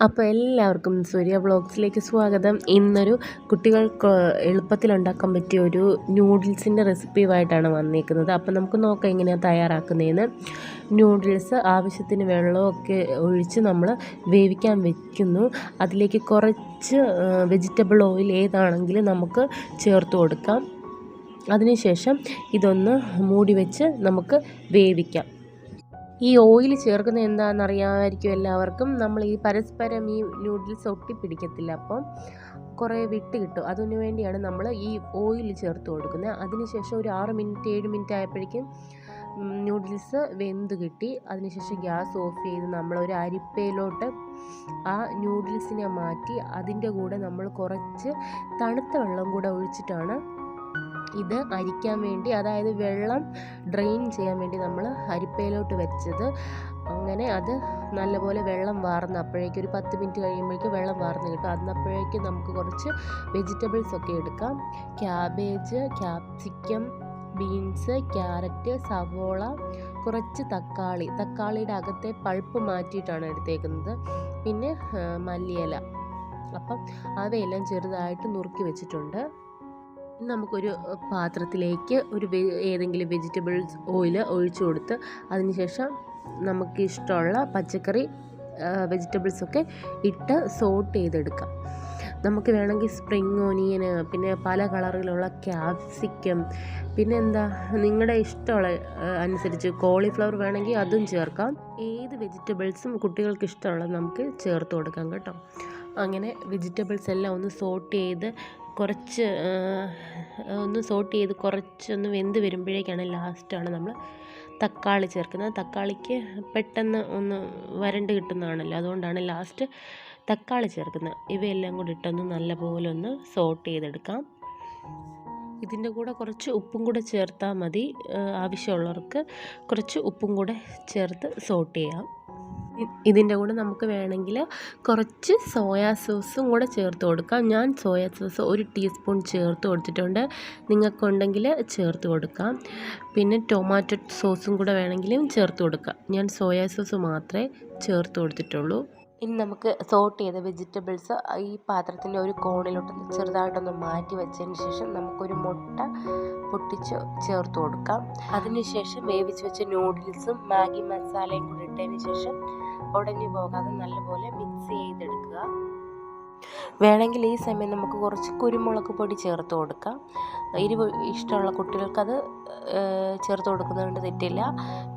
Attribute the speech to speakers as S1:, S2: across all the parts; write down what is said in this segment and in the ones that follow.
S1: അപ്പോൾ എല്ലാവർക്കും സൂര്യ വ്ളോഗ്സിലേക്ക് സ്വാഗതം. ഇന്നൊരു കുട്ടികൾക്ക് എളുപ്പത്തിൽ ഉണ്ടാക്കാൻ പറ്റിയ ഒരു ന്യൂഡിൽസിന്റെ റെസിപ്പിയുമായിട്ടാണ് വന്നിരിക്കുന്നത് അപ്പോൾ നമുക്ക് നോക്കാം എങ്ങനെയാണ് തയ്യാറാക്കുന്നതെന്ന് ന്യൂഡിൽസ് ആവശ്യത്തിന് വെള്ളമൊക്കെ ഒഴിച്ച് നമ്മൾ വേവിക്കാൻ വെക്കുന്നു. അതിലേക്ക് കുറച്ച് വെജിറ്റബിൾ ഓയിൽ ഏതാണെങ്കിലും നമുക്ക് ചേർത്ത് കൊടുക്കാം. അതിനുശേഷം ഇതൊന്ന് മൂടി വെച്ച് നമുക്ക് വേവിക്കാം. ഈ ഓയിൽ ചേർക്കുന്നത് എന്താണെന്ന് അറിയാമായിരിക്കും എല്ലാവർക്കും. നമ്മൾ ഈ പരസ്പരം ഈ നൂഡിൽസ് ഒട്ടിപ്പിടിക്കത്തില്ല. അപ്പം കുറേ വിട്ട് കിട്ടും. അതിനു വേണ്ടിയാണ് നമ്മൾ ഈ ഓയിൽ ചേർത്ത് കൊടുക്കുന്നത്. അതിനുശേഷം ഒരു ആറ് മിനിറ്റ് ഏഴ് മിനിറ്റ് ആയപ്പോഴേക്കും നൂഡിൽസ് വെന്ത് കിട്ടി. അതിനുശേഷം ഗ്യാസ് ഓഫ് ചെയ്ത് നമ്മൾ ഒരു അരിപ്പയിലോട്ട് ആ നൂഡിൽസിനെ മാറ്റി അതിന്റെ കൂടെ നമ്മൾ കുറച്ച് തണുത്ത വെള്ളം കൂടെ ഒഴിച്ചിട്ടാണ് ഇത് അരിക്കാൻ വേണ്ടി അതായത് വെള്ളം ഡ്രെയിൻ ചെയ്യാൻ വേണ്ടി നമ്മൾ അരിപ്പയിലോട്ട് വെച്ചത്. അങ്ങനെ അത് നല്ലപോലെ വെള്ളം വാർന്ന് അപ്പോഴേക്കും ഒരു പത്ത് മിനിറ്റ് കഴിയുമ്പോഴേക്കും വെള്ളം വാർന്ന് കിട്ടും. അന്നപ്പോഴേക്കും നമുക്ക് കുറച്ച് വെജിറ്റബിൾസ് ഒക്കെ എടുക്കാം. ക്യാബേജ് ക്യാപ്സിക്കം ബീൻസ് ക്യാരറ്റ് സവോള കുറച്ച് തക്കാളി. തക്കാളിയുടെ അകത്തെ പൾപ്പ് മാറ്റിയിട്ടാണ് എടുത്തേക്കുന്നത്. പിന്നെ മല്ലിയില. അപ്പം അവയെല്ലാം ചെറുതായിട്ട് നുറുക്കി വെച്ചിട്ടുണ്ട്. നമുക്കൊരു പാത്രത്തിലേക്ക് ഒരു ഏതെങ്കിലും വെജിറ്റബിൾസ് ഓയിൽ ഒഴിച്ചു കൊടുത്ത് അതിനുശേഷം നമുക്കിഷ്ടമുള്ള പച്ചക്കറി വെജിറ്റബിൾസൊക്കെ ഇട്ട് സോട്ട് ചെയ്തെടുക്കാം. നമുക്ക് വേണമെങ്കിൽ സ്പ്രിങ് ഓനിയന് പിന്നെ പല കളറിലുള്ള ക്യാപ്സിക്കം പിന്നെ എന്താ നിങ്ങളുടെ ഇഷ്ടമുള്ള അനുസരിച്ച് കോളിഫ്ലവർ വേണമെങ്കിൽ അതും ചേർക്കാം. ഏത് വെജിറ്റബിൾസും കുട്ടികൾക്ക് ഇഷ്ടമുള്ളത് നമുക്ക് ചേർത്ത് കൊടുക്കാം കേട്ടോ. അങ്ങനെ വെജിറ്റബിൾസ് എല്ലാം ഒന്ന് സോട്ട് ചെയ്ത് കുറച്ച് ഒന്ന് സോട്ട് ചെയ്ത് കുറച്ചൊന്ന് വെന്ത് വരുമ്പോഴേക്കാണ് ലാസ്റ്റാണ് നമ്മൾ തക്കാളി ചേർക്കുന്നത്. തക്കാളിക്ക് പെട്ടെന്ന് ഒന്ന് വരണ്ട് കിട്ടുന്നതാണല്ലോ. അതുകൊണ്ടാണ് ലാസ്റ്റ് തക്കാളി ചേർക്കുന്നത്. ഇവയെല്ലാം കൂടി ഇട്ടൊന്ന് നല്ലപോലെ ഒന്ന് സോട്ട് ചെയ്തെടുക്കാം. ഇതിന്റെ കൂടെ കുറച്ച് ഉപ്പും കൂടെ ചേർത്താൽ മതി. ആവശ്യമുള്ളവർക്ക് കുറച്ച് ഉപ്പും കൂടെ ചേർത്ത് സോട്ട് ചെയ്യാം. ഇതിന്റെ കൂടെ നമുക്ക് വേണമെങ്കിൽ കുറച്ച് സോയാ സോസും കൂടെ ചേർത്ത് കൊടുക്കാം. ഞാൻ സോയാ സോസ് ഒരു ടീസ്പൂൺ ചേർത്ത് കൊടുത്തിട്ടുണ്ട്. നിങ്ങൾക്കുണ്ടെങ്കിൽ ചേർത്ത് കൊടുക്കാം. പിന്നെ ടൊമാറ്റോ സോസും കൂടെ വേണമെങ്കിലും ചേർത്ത് കൊടുക്കാം. ഞാൻ സോയാ സോസ് മാത്രമേ ചേർത്ത് കൊടുത്തിട്ടുള്ളൂ. ഇനി നമുക്ക് സോട്ട് ചെയ്ത വെജിറ്റബിൾസ് ഈ പാത്രത്തിന്റെ ഒരു കോണിലോട്ടൊന്ന് ചെറുതായിട്ടൊന്ന് മാറ്റി വെച്ചതിന് ശേഷം നമുക്കൊരു മുട്ട പൊട്ടിച്ച് ചേർത്ത് കൊടുക്കാം. അതിനുശേഷം വേവിച്ച് വെച്ച നൂഡിൽസും മാഗി മസാലയും കൂടി ഇട്ടതിന് ശേഷം ഉടഞ്ഞു പോകാതെ നല്ലപോലെ മിക്സ് ചെയ്തെടുക്കുക. വേണമെങ്കിൽ ഈ സമയം നമുക്ക് കുറച്ച് കുരുമുളക് പൊടി ചേർത്ത് കൊടുക്കാം. എരിവ് ഇഷ്ടമുള്ള കുട്ടികൾക്കത് ചേർത്ത് കൊടുക്കുന്നതുകൊണ്ട് തെറ്റില്ല.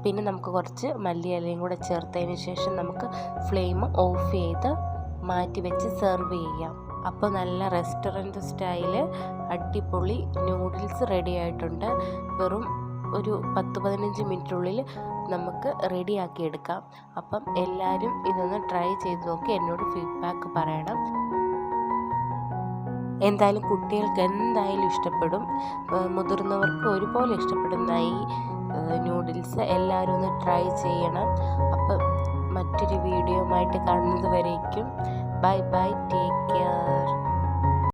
S1: പിന്നെ നമുക്ക് കുറച്ച് മല്ലിയിലയും കൂടെ ചേർത്തതിന് ശേഷം നമുക്ക് ഫ്ലെയിം ഓഫ് ചെയ്ത് മാറ്റി വെച്ച് സെർവ് ചെയ്യാം. അപ്പോൾ നല്ല റെസ്റ്റോറന്റ് സ്റ്റൈൽ അടിപൊളി നൂഡിൽസ് റെഡി ആയിട്ടുണ്ട്. വെറും ഒരു പത്ത് പതിനഞ്ച് മിനിറ്റിനുള്ളിൽ നമുക്ക് റെഡിയാക്കി എടുക്കാം. അപ്പം എല്ലാവരും ഇതൊന്ന് ട്രൈ ചെയ്ത് നോക്കി എന്നോട് ഫീഡ്ബാക്ക് പറയണം. എന്തായാലും കുട്ടികൾക്ക് എന്തായാലും ഇഷ്ടപ്പെടും. മുതിർന്നവർക്ക് ഒരുപോലെ ഇഷ്ടപ്പെടുന്ന ഈ നൂഡിൽസ് എല്ലാവരും ഒന്ന് ട്രൈ ചെയ്യണം. അപ്പം മറ്റൊരു വീഡിയോ ആയിട്ട് കാണുന്നത് വരേക്കും. Bye bye take care